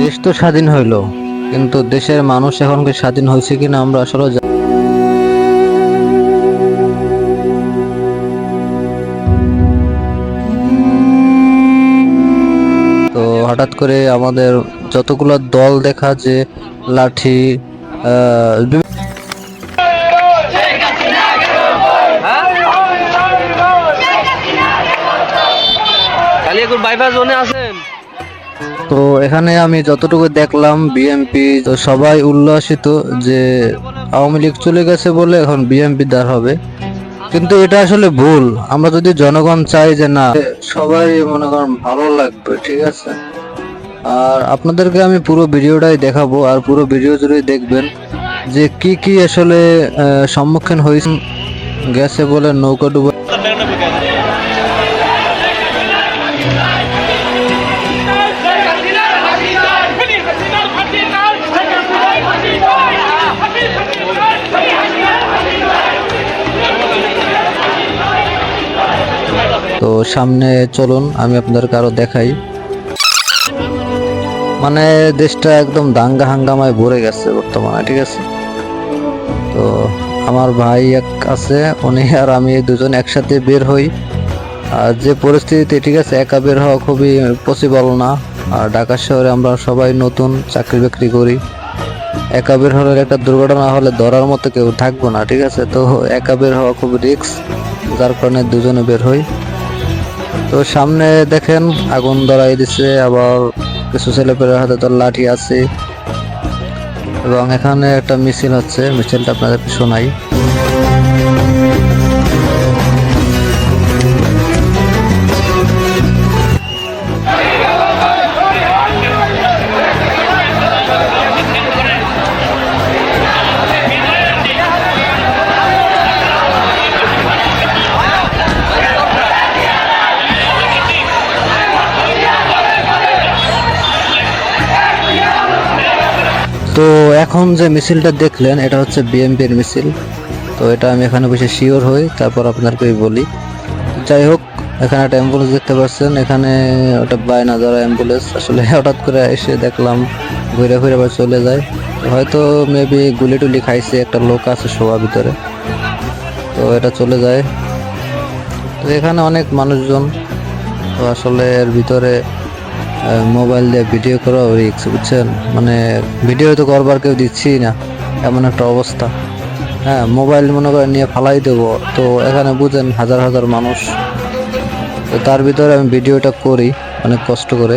দেশ তো স্বাধীন হইল, কিন্তু দেশের মানুষ এখন কি স্বাধীন হয়েছে কিনা আমরা আসলে তো হঠাৎ করে আমাদের যতগুলো দল দেখা যে লাঠি বাইপাস জোনে আছেন তো এখানে আমি যতটুকু দেখলাম বিএমপি তো সবাই উল্লাসিত যে আওয়ামী লীগ চলে গেছে বলে এখন বিএমপি দাঁড় হবে। কিন্তু এটা আসলে ভুল। আমরা যদি জনগণ চাই যে না, সবাই মনে করেন ভালো লাগবে, ঠিক আছে? আর আপনাদেরকে আমি পুরো ভিডিওটাই দেখাবো, আর পুরো ভিডিও জুড়ে দেখবেন যে কি কি আসলে সম্মুখীন হয়েছে, গেছে বলে নৌকা ডুবে তো সামনে চলুন, আমি আপনাদেরকে আরও দেখাই। মানে দেশটা একদম দাঙ্গা হাঙ্গামায় ভরে গেছে বর্তমানে, ঠিক আছে? তো আমার ভাই এক আছে, উনি আর আমি দুজন একসাথে বের হই। আর যে পরিস্থিতিতে, ঠিক আছে, একা বের হওয়া খুবই পসিবল না। আর ঢাকা শহরে আমরা সবাই নতুন চাকরি বাকরি করি। একা বের হলে একটা দুর্ঘটনা হলে ধরার মতো কেউ থাকব না, ঠিক আছে? তো একা বের হওয়া খুব রিস্ক যার কারণে দুজনে বের হই। তো সামনে দেখেন আগুন ধরাই দিছে, আবার কিছু ছেলেপেলের হাতে তো লাঠি আছে। এবং এখানে একটা মিছিল হচ্ছে, মিছিলটা আপনাদের শোনাই। তো এখন যে মিছিলটা দেখলেন, এটা হচ্ছে বিএমপির মিছিল। তো এটা আমি এখানে বসে শিওর হই, তারপর আপনাদেরকে বলি। যাই হোক, এখানে একটা অ্যাম্বুলেন্স দেখতে পাচ্ছেন। এখানে ওটা বায়না ধরা অ্যাম্বুলেন্স আসলে হঠাৎ করে এসে দেখলাম, ঘুরে ঘুরে আবার চলে যায়। হয়তো মেবি গুলি টুলি খাইছে, একটা লোক আছে শোয়া ভিতরে। তো এটা চলে যায়। তো এখানে অনেক মানুষজন। তো আসলে এর ভিতরে মোবাইল দিয়ে ভিডিও করা রিক্স বুঝছেন? মানে ভিডিও তো করবার কেউ দিচ্ছি না, এমন একটা অবস্থা। হ্যাঁ মোবাইল মনে করে নিয়ে ফালাই দেবো, তো এখানে বুঝেন হাজার হাজার মানুষ। তো তার ভিতরে আমি ভিডিওটা করি, অনেক কষ্ট করে।